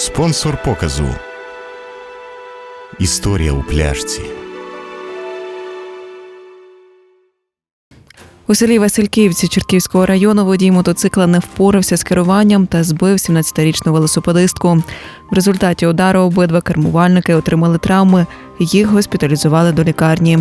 Спонсор показу. Історія у пляшці. У селі Васильківці Черківського району водій мотоцикла не впорався з керуванням та збив 17-річну велосипедистку. В результаті удару обидва кермувальники отримали травми. Їх госпіталізували до лікарні.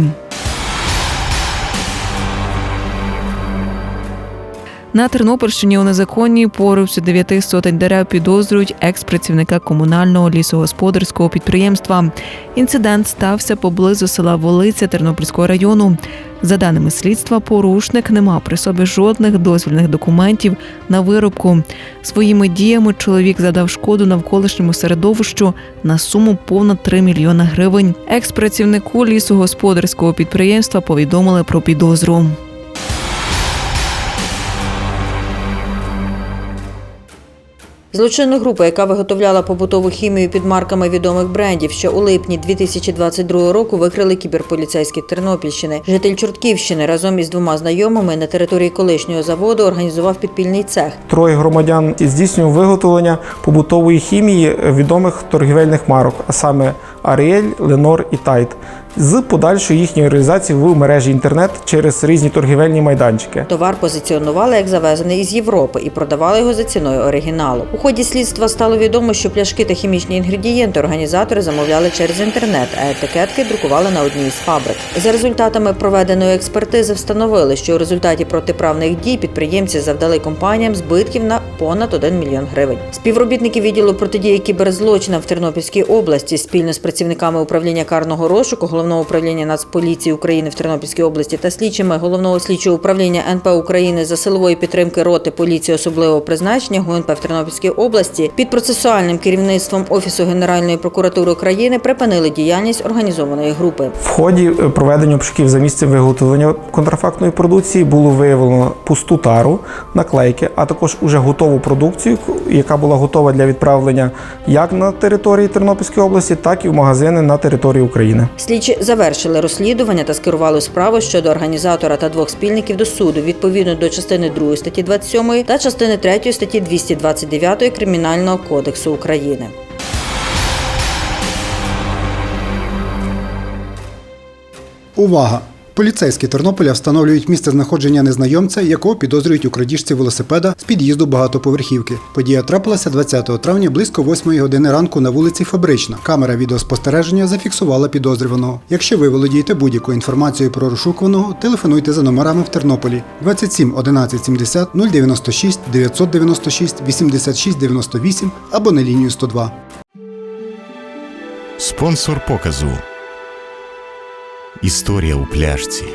На Тернопільщині у незаконній порубці дев'яти сотень дерев підозрюють екс-працівника комунального лісогосподарського підприємства. Інцидент стався поблизу села Волиця Тернопільського району. За даними слідства, порушник не мав при собі жодних дозвільних документів на вирубку. Своїми діями чоловік задав шкоду навколишньому середовищу на суму понад 3 мільйони гривень. Екс-працівнику лісогосподарського підприємства повідомили про підозру. Злочинна група, яка виготовляла побутову хімію під марками відомих брендів, ще у липні 2022 року викрили кіберполіцейські Тернопільщини. Житель Чортківщини разом із двома знайомими на території колишнього заводу організував підпільний цех. Троє громадян здійснював виготовлення побутової хімії відомих торгівельних марок, а саме Ariel, Ленор і Тайт, з подальшою їхньою реалізацією в мережі інтернет через різні торгівельні майданчики. Товар позиціонували як завезений із Європи і продавали його за ціною оригіналу. У ході слідства стало відомо, що пляшки та хімічні інгредієнти організатори замовляли через інтернет, а етикетки друкували на одній із фабрик. За результатами проведеної експертизи встановили, що у результаті протиправних дій підприємці завдали компаніям збитків на понад 1 мільйон гривень. Співробітники відділу протидії кіберзлочинам в Тернопільській області спільно з працівниками управління карного розшуку головного управління Нацполіції України в Тернопільській області та слідчими головного слідчого управління НП України за силової підтримки роти поліції особливого призначення ГУНП в Тернопільській області під процесуальним керівництвом Офісу Генеральної прокуратури України припинили діяльність організованої групи. В ході е, проведення обшуків за місцем виготовлення контрафактної продукції було виявлено пусту тару, наклейки, а також уже готову продукцію, яка була готова для відправлення як на території Тернопільської області, так і в магазини на території України. Слідчі завершили розслідування та скерували справу щодо організатора та двох спільників до суду відповідно до частини 2 статті 27 та частини 3 статті 229 Кримінального кодексу України. Увага! Поліцейські Тернополя встановлюють місце знаходження незнайомця, якого підозрюють у крадіжці велосипеда з під'їзду багатоповерхівки. Подія трапилася 20 травня близько 8 години ранку на вулиці Фабрична. Камера відеоспостереження зафіксувала підозрюваного. Якщо ви володієте будь-якою інформацією про розшукуваного, телефонуйте за номерами в Тернополі 27 11 70 096 996 86 98 або на лінію 102. Спонсор показу. Історія у пляшці.